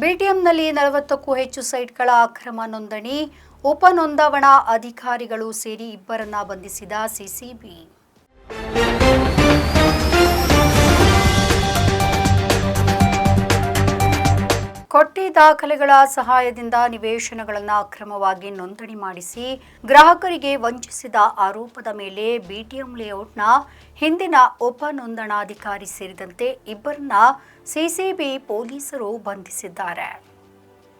ಬಿಟಿಎಂನಲ್ಲಿ ನಲವತ್ತಕ್ಕೂ ಹೆಚ್ಚು ಸೈಟ್ಗಳ ಅಕ್ರಮ ನೋಂದಣಿ ಉಪ ನೋಂದಾವಣಾ ಅಧಿಕಾರಿಗಳು ಸೇರಿ ಇಬ್ಬರನ್ನ ಬಂಧಿಸಿದ ಸಿಸಿಬಿ. ಕೊಟ್ಟಿ ದಾಖಲೆಗಳ ಸಹಾಯದಿಂದ ನಿವೇಶನಗಳನ್ನು ಅಕ್ರಮವಾಗಿ ನೋಂದಣಿ ಮಾಡಿಸಿ ಗ್ರಾಹಕರಿಗೆ ವಂಚಿಸಿದ ಆರೋಪದ ಮೇಲೆ ಬಿಟಿಎಂ ಲೇಔಟ್ನ ಹಿಂದಿನ ಉಪ ನೋಂದಣಾಧಿಕಾರಿ ಸೇರಿದಂತೆ ಇಬ್ಬರನ್ನ ಸಿಸಿಬಿ ಪೊಲೀಸರು ಬಂಧಿಸಿದ್ದಾರೆ.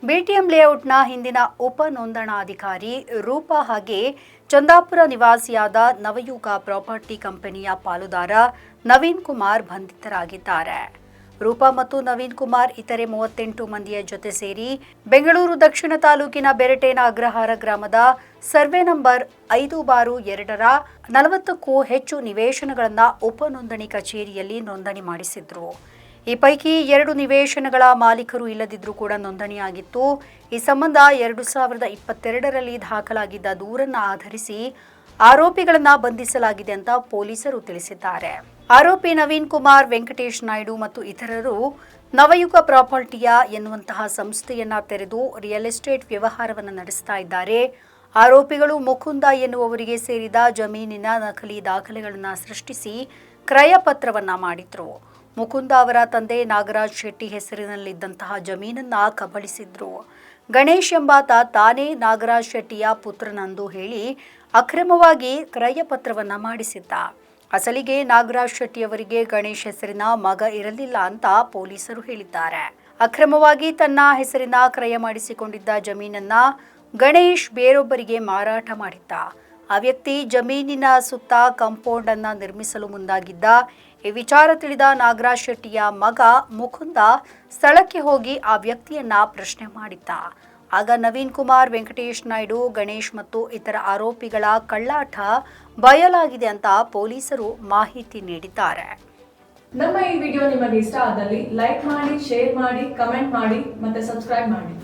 ಬಿಟಿಎಂ ಲೇಔಟ್ನ ಹಿಂದಿನ ಉಪ ನೋಂದಣಾಧಿಕಾರಿ ರೂಪಾ ಹಾಗೆ ಚಂದಾಪುರ ನಿವಾಸಿಯಾದ ನವಯುಗ ಪ್ರಾಪರ್ಟಿ ಕಂಪನಿಯ ಪಾಲುದಾರ ನವೀನ್ ಕುಮಾರ್ ಬಂಧಿತರಾಗಿದ್ದಾರೆ. ರೂಪಾ ಮತ್ತು ನವೀನ್ ಕುಮಾರ್ ಇತರೆ ಮೂವತ್ತೆಂಟು ಮಂದಿಯ ಜೊತೆ ಸೇರಿ ಬೆಂಗಳೂರು ದಕ್ಷಿಣ ತಾಲೂಕಿನ ಬೆರಟೇನ ಅಗ್ರಹಾರ ಗ್ರಾಮದ ಸರ್ವೆ ನಂಬರ್ ಐದು ಬಾರು ಎರಡರ ನಲವತ್ತಕ್ಕೂ ಹೆಚ್ಚು ನಿವೇಶನಗಳನ್ನು ಉಪ ನೋಂದಣಿ ಕಚೇರಿಯಲ್ಲಿ ನೋಂದಣಿ ಮಾಡಿಸಿದ್ರು. ಈ ಪೈಕಿ ಎರಡು ನಿವೇಶನಗಳ ಮಾಲೀಕರು ಇಲ್ಲದಿದ್ದರೂ ಕೂಡ ನೋಂದಣಿಯಾಗಿತ್ತು. ಈ ಸಂಬಂಧ ಎರಡು ಸಾವಿರದ ಇಪ್ಪತ್ತೆರಡರಲ್ಲಿ ದಾಖಲಾಗಿದ್ದ ದೂರನ್ನು ಆಧರಿಸಿ ಆರೋಪಿಗಳನ್ನು ಬಂಧಿಸಲಾಗಿದೆ ಅಂತ ಪೊಲೀಸರು ತಿಳಿಸಿದ್ದಾರೆ. ಆರೋಪಿ ನವೀನ್ ಕುಮಾರ್, ವೆಂಕಟೇಶ್ ನಾಯ್ಡು ಮತ್ತು ಇತರರು ನವಯುಗ ಪ್ರಾಪರ್ಟಿಯ ಎನ್ನುವಂತಹ ಸಂಸ್ಥೆಯನ್ನ ತೆರೆದು ರಿಯಲ್ ಎಸ್ಟೇಟ್ ವ್ಯವಹಾರವನ್ನು ನಡೆಸ್ತಾ ಇದ್ದಾರೆ. ಆರೋಪಿಗಳು ಮುಕುಂದ ಎನ್ನುವವರಿಗೆ ಸೇರಿದ ಜಮೀನಿನ ನಕಲಿ ದಾಖಲೆಗಳನ್ನು ಸೃಷ್ಟಿಸಿ ಕ್ರಯ ಪತ್ರವನ್ನ ಮಾಡಿದ್ರು. ಮುಕುಂದ ಅವರ ತಂದೆ ನಾಗರಾಜ್ ಶೆಟ್ಟಿ ಹೆಸರಿನಲ್ಲಿದ್ದಂತಹ ಜಮೀನನ್ನ ಕಬಳಿಸಿದ್ರು. ಗಣೇಶ್ ಎಂಬಾತ ತಾನೇ ನಾಗರಾಜ್ ಶೆಟ್ಟಿಯ ಪುತ್ರನಂದು ಹೇಳಿ ಅಕ್ರಮವಾಗಿ ಕ್ರಯ ಪತ್ರವನ್ನ ಮಾಡಿಸಿದ್ದ. ಅಸಲಿಗೆ ನಾಗರಾಜ್ ಶೆಟ್ಟಿಯವರಿಗೆ ಗಣೇಶ್ ಹೆಸರಿನ ಮಗ ಇರಲಿಲ್ಲ ಅಂತ ಪೊಲೀಸರು ಹೇಳಿದ್ದಾರೆ. ಅಕ್ರಮವಾಗಿ ತನ್ನ ಹೆಸರಿನ ಕ್ರಯ ಮಾಡಿಸಿಕೊಂಡಿದ್ದ ಜಮೀನನ್ನ ಗಣೇಶ್ ಬೇರೊಬ್ಬರಿಗೆ ಮಾರಾಟ ಮಾಡಿದ್ದ. ಆ ವ್ಯಕ್ತಿ ಜಮೀನಿನ ಸುತ್ತ ಕಾಂಪೌಂಡ್ ಅನ್ನ ನಿರ್ಮಿಸಲು ಮುಂದಾಗಿದ್ದ. ಈ ವಿಚಾರ ತಿಳಿದ ನಾಗರಾಜ್ ಶೆಟ್ಟಿಯ ಮಗ ಮುಕುಂದ ಸ್ಥಳಕ್ಕೆ ಹೋಗಿ ಆ ವ್ಯಕ್ತಿಯನ್ನ ಪ್ರಶ್ನೆ ಮಾಡಿದ್ದ. ಆಗ ನವೀನ್ ಕುಮಾರ್, ವೆಂಕಟೇಶ್ ನಾಯ್ಡು, ಗಣೇಶ್ ಮತ್ತು ಇತರ ಆರೋಪಿಗಳ ಕಳ್ಳಾಟ ಬಯಲಾಗಿದೆ ಅಂತ ಪೊಲೀಸರು ಮಾಹಿತಿ ನೀಡಿದ್ದಾರೆ. ನಮ್ಮ ಈ ವಿಡಿಯೋ ನಿಮಗೆ ಇಷ್ಟ ಆದಲ್ಲಿ ಲೈಕ್ ಮಾಡಿ, ಶೇರ್ ಮಾಡಿ, ಕಮೆಂಟ್ ಮಾಡಿ ಮತ್ತೆ ಸಬ್ಸ್ಕ್ರೈಬ್ ಮಾಡಿ.